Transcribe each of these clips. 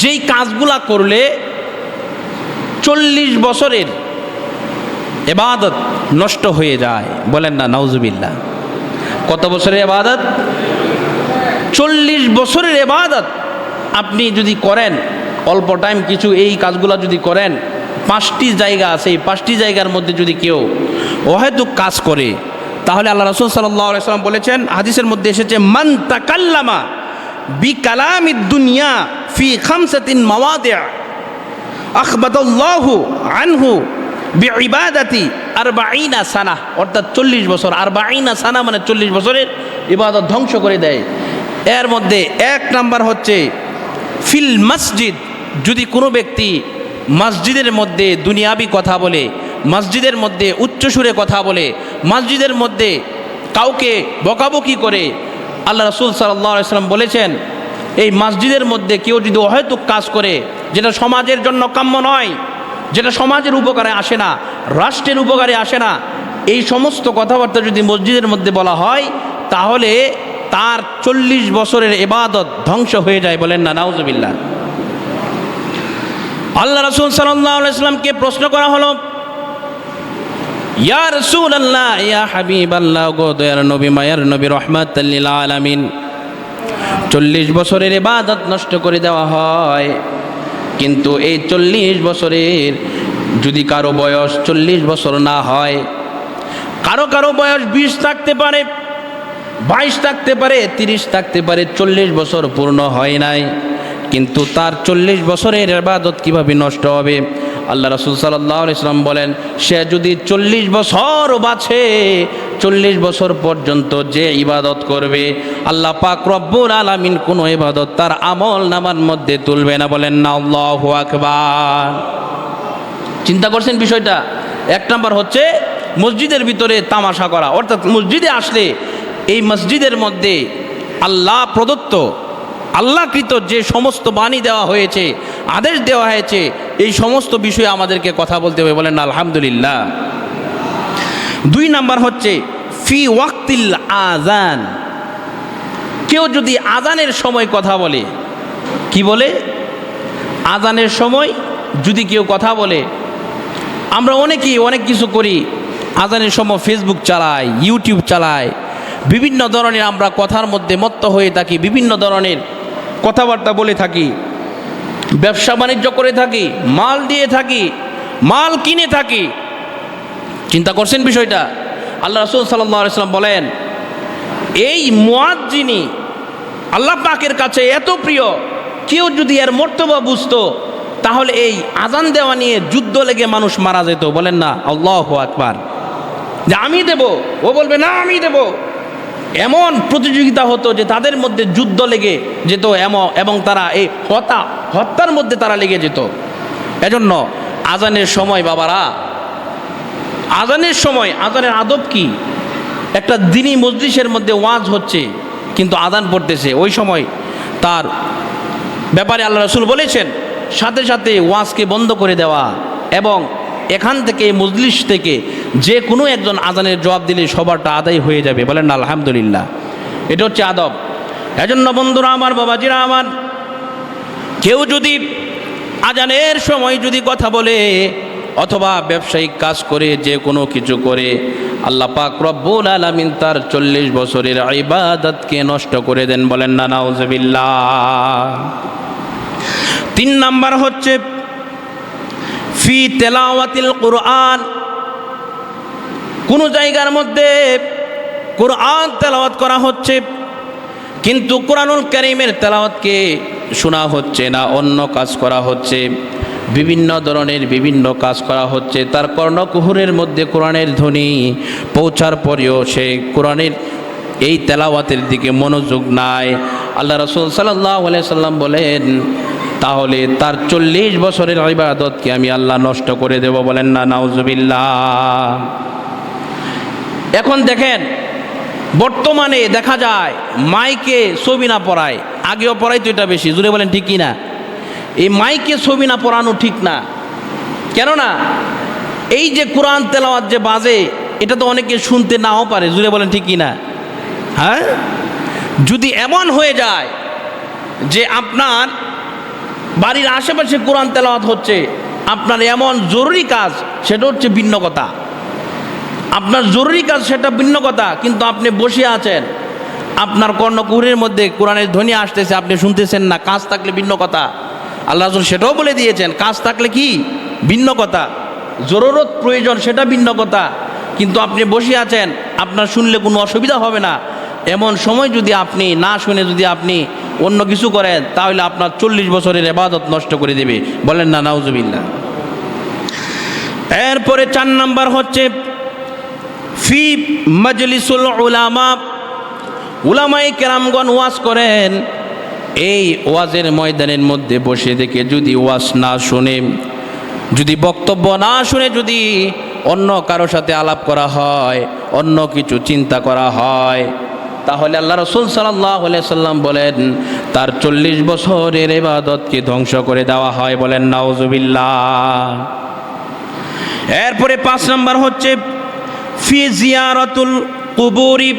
যেই কাজগুলা করলে চল্লিশ বছরের এবাদত নষ্ট হয়ে যায়। বলেন না নাউজুবিল্লা কত বছরের এবাদত? চল্লিশ বছরের এবাদত আপনি যদি করেন, অল্প টাইম কিছু এই কাজগুলো যদি করেন, পাঁচটি জায়গা আছে, এই পাঁচটি জায়গার মধ্যে যদি কেউ অহেতুক কাজ করে, তাহলে আল্লাহ রসুল সাল্লাম বলেছেন, হাদিসের মধ্যে এসেছে, মান তাকাল্লামা বি কালামি দুনিয়া ফি খামসাতিন মাওয়াদিয়া। আখবাদাল্লাহু আনহু বিইবাদাতি আরবাঈনা সানা। অর্থাৎ চল্লিশ বছর। আরবাঈনা সানা মানে চল্লিশ বছরের ইবাদত ধ্বংস করে দেয়। এর মধ্যে এক নাম্বার হচ্ছে ফিল মসজিদ। যদি কোনো ব্যক্তি মসজিদের মধ্যে দুনিয়াবি কথা বলে, মসজিদের মধ্যে উচ্চসুরে কথা বলে, মসজিদের মধ্যে কাউকে বকাবকি করে, আল্লাহ রসুল সাল্লাহ সাল্লাম বলেছেন এই মসজিদের মধ্যে কেউ যদি অহেতুক কাজ করে, যেটা সমাজের জন্য কাম্য নয়, যেটা সমাজের উপকারে আসে না, রাষ্ট্রের উপকারে আসে না, এই সমস্ত কথাবার্তা যদি মসজিদের মধ্যে বলা হয়, তাহলে তার চল্লিশ বছরের এবাদত ধ্বংস হয়ে যায় বলেন না নাউজবিল্লা আল্লাহ রসুল সাল্লামকে প্রশ্ন করা হলো, ইয়া রসুল আল্লাহ ইয়া হাবিব আল্লাহ গো নবী, মায়ার নবী রহমাত আলামিন। চল্লিশ বছরের এবাদত নষ্ট করে দেওয়া হয়। কিন্তু এই চল্লিশ বছরের যদি কারও বয়স চল্লিশ বছর না হয়, কারও কারও বয়স বিশ থাকতে পারে, বাইশ থাকতে পারে, তিরিশ থাকতে পারে, চল্লিশ বছর পূর্ণ হয় নাই। কিন্তু তার চল্লিশ বছরের এবাদত কীভাবে নষ্ট হবে? আল্লাহ রসুল সাল্লাহ ইসলাম বলেন, সে যদি চল্লিশ বছর বাঁচে চল্লিশ বছর পর্যন্ত যে ইবাদত করবে, আল্লাহ পাক রব্বুল আলামিন কোনো ইবাদত তার আমল নামার মধ্যে তুলবে না। বলেন না, আল্লাহ আকবার। চিন্তা করছেন বিষয়টা? এক নম্বর হচ্ছে মসজিদের ভিতরে তামাশা করা। অর্থাৎ মসজিদে আসলে এই মসজিদের মধ্যে আল্লাহ প্রদত্ত, আল্লাহকৃত যে সমস্ত বাণী দেওয়া হয়েছে, আদেশ দেওয়া হয়েছে, এই সমস্ত বিষয়ে আমাদেরকে কথা বলতে হবে। বলেন আলহামদুলিল্লাহ। দুই নাম্বার হচ্ছে, ফি ওয়াক্তিল আজান কেউ যদি আজানের সময় কথা বলে, কি বলে? আজানের সময় যদি কেউ কথা বলে, আমরা অনেকেই অনেক কিছু করি আজানের সময় ফেসবুক চালাই ইউটিউব চালাই, বিভিন্ন ধরনের আমরা কথার মধ্যে মত্ত হয়ে থাকি, বিভিন্ন ধরনের কথাবার্তা বলে থাকি, ব্যবসা বাণিজ্য করে থাকি, মাল দিয়ে থাকি, মাল কিনে থাকি চিন্তা করছেন বিষয়টা? আল্লাহ রসুল সাল্লাম বলেন, এই মুয়াজ্জিনি আল্লাহ পাকের কাছে এত প্রিয়, কেউ যদি এর মর্তবা বুঝতো, তাহলে এই আজান দেওয়া নিয়ে যুদ্ধ লেগে মানুষ মারা যেত। বলেন না, আল্লাহ আকবার। যে আমি দেব, ও বলবে, না, আমি দেব। এমন প্রতিযোগিতা হতো যে তাদের মধ্যে যুদ্ধ লেগে যেত এমন, এবং তারা এই হতা, হত্যার মধ্যে তারা লেগে যেত। এজন্য আজানের সময় বাবারা আজানের সময়, আজানের আদব কি? একটা দিনই মজলিসের মধ্যে ওয়াজ হচ্ছে, কিন্তু আদান পড়তেছে। ওই সময় তার ব্যাপারে আল্লাহ রসুল বলেছেন, সাথে সাথে ওয়াজকে বন্ধ করে দেওয়া এবং এখান থেকে, মজলিস থেকে যে কোনো একজন আজানের জবাব দিলে সবারটা আদায় হয়ে যাবে। বলেন না, আলহামদুলিল্লাহ। এটা হচ্ছে আদব। এজন্য বন্ধুরা আমার, বাবাজিরা আমার, কেউ যদি আজানের সময় যদি কথা বলে অথবা ব্যবসায়িক কাজ করে, যে কোনো কিছু করে, আল্লাহ পাক রব্বুল আলামিন তার চল্লিশ বছরের ইবাদতকে নষ্ট করে দেন বলেন না, নাউজবিল্লাহ। তিন নাম্বার হচ্ছে, ফি তেলাওয়াতিল কোরআন। কোন জায়গার মধ্যে কোরআন তেলাওয়াত করা হচ্ছে, কিন্তু কোরআনুল করিমের তেলাওয়াতকে শোনা হচ্ছে না, অন্য কাজ করা হচ্ছে। বিভিন্ন ধরনের বিভিন্ন কাজ করা হচ্ছে। তার কর্ণকুহুরের মধ্যে কোরআনের ধ্বনি পৌঁছার পরেও সে কোরআনের এই তেলাওয়াতের দিকে মনোযোগ নাই। আল্লাহ রসুল সাল্লাহ সাল্লাম বলেন, তাহলে তার চল্লিশ বছরের ইবাদতকে আমি আল্লাহ নষ্ট করে দেব বলেন না, নাউজুবিল্লাহ। এখন দেখেন, বর্তমানে দেখা যায়, মাইকে ছবি না পড়ায়, আগেও পড়াই তো এটা বেশি জুড়ে বলেন ঠিক না এই মাইকে ছবি না, পড়ানো ঠিক না। কেননা, এই যে কোরআন তেলাওয়াত যে বাজে, এটা তো অনেকে শুনতে নাও পারে, জুড়ে বলেন ঠিক না? হ্যাঁ? যদি এমন হয়ে যায় যে আপনার বাড়ির আশেপাশে কোরআন তেলাওয়াত হচ্ছে, আপনার এমন জরুরি কাজ, সেটা হচ্ছে ভিন্ন কথা। আপনার জরুরি কাজ, সেটা ভিন্ন কথা, কিন্তু আপনি বসে আছেন, আপনার কর্ণকুহুরের মধ্যে কোরআনের ধ্বনি আসতেছে, আপনি শুনতেছেন না, কাজ থাকলে ভিন্ন কথা। আল্লাহ সেটাও বলে দিয়েছেন, কাজ থাকলে কি? ভিন্ন কথা। জরুরত প্রয়োজন, সেটা ভিন্ন কথা। কিন্তু আপনি বসে আছেন, আপনার শুনলে কোনো অসুবিধা হবে না। এমন সময় যদি আপনি, না শুনে যদি আপনি অন্য কিছু করেন, তাহলে আপনার চল্লিশ বছরের এবাদত নষ্ট করে দেবে। বলেন না নাউজুবিল্লা এরপরে চার নাম্বার হচ্ছে, ফি মজলিসুল উলামা। উলামাই কেরামগণ ওয়াজ করেন এই ওয়াজের ময়দানের মধ্যে বসে থেকে যদি ওয়াজ না শুনে, যদি বক্তব্য না শুনে যদি অন্য কারও সাথে আলাপ করা হয়, অন্য কিছু চিন্তা করা হয়, তাহলে আল্লাহ রসুল সাল্লাহ সাল্লাম বলেন, তার চল্লিশ বছরের এবাদতকে ধ্বংস করে দেওয়া হয় বলেন, নাউজুবিল্লাহ। এরপরে পাঁচ নম্বর হচ্ছে, ফি জিয়ারতুল কুবুরি,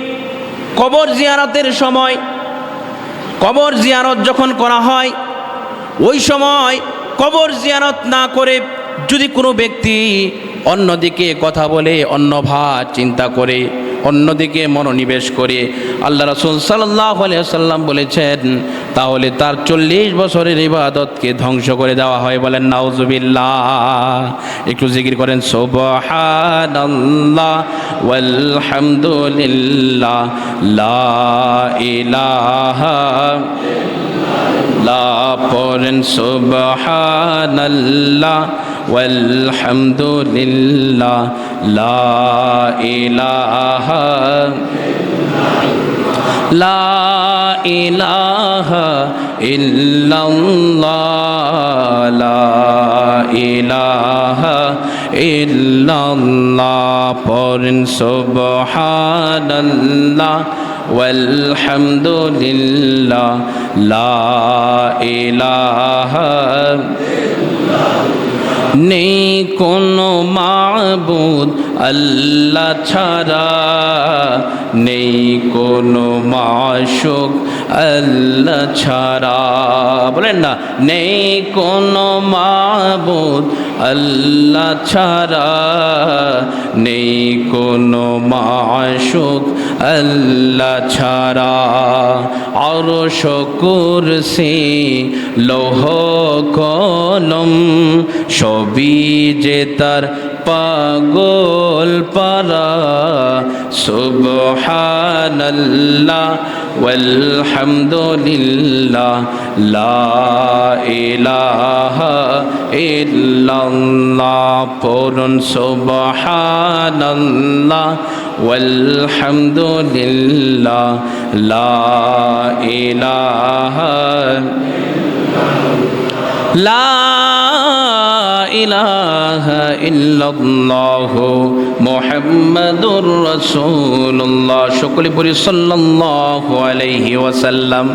কবর জিয়ারতের সময় কবর জিয়ারত যখন করা হয়, ওই সময় কবর জিয়ারত না করে যদি কোনো ব্যক্তি অন্যদিকে কথা বলে, অন্য ভাব চিন্তা করে অন্যদিকে মনোনিবেশ করে। আল্লাহ রসুল সাল্লাহ সাল্লাম বলেছেন, তাহলে তার চল্লিশ বছরের ইবাদতকে ধ্বংস করে দেওয়া হয় বলেন, নাউজুবিল্লাহ। একটু জিকির করেন ওয়ালহামদুলিল্লাহ, লা ইলাহা লা পড়েন সুবহানাল্লাহ ওয়ালহামদুলিল্লাহ লা ইলাহা লা ইলাহা ইল্লাল্লাহ লা ইলাহা ইল্লাল্লাহ পড়েন সুবহানাল্লাহ ওয়ালহামদুলিল্লাহ লা ইলাহা নেই কোনো মাবুদ আল্লাহ ছাড়া নেই কোনো মাশুক আল্লাহ ছাড়া। বলেন না, নেই কোনো মাবুদ আল্লাহ ছাড়া। নেই কোনো মাশুক আল্লাহ ছাড়া। আর শকুর সে লৌহ কলম, সবই যে তার পাগল পারা সুবহানাল্লাহ ওয়ালহামদুলিল্লাহ লা ইলাহা ইল্লাল্লাহ পড়ুন সুবহানাল্লাহ ওয়ালহামদুলিল্লাহ লা ইলাহা লা ইলাহা ইল্লাল্লাহ মুহাম্মাদুর রাসূলুল্লাহ। সকলে পড়ি সাল্লাল্লাহু আলাইহি ওয়াসাল্লাম।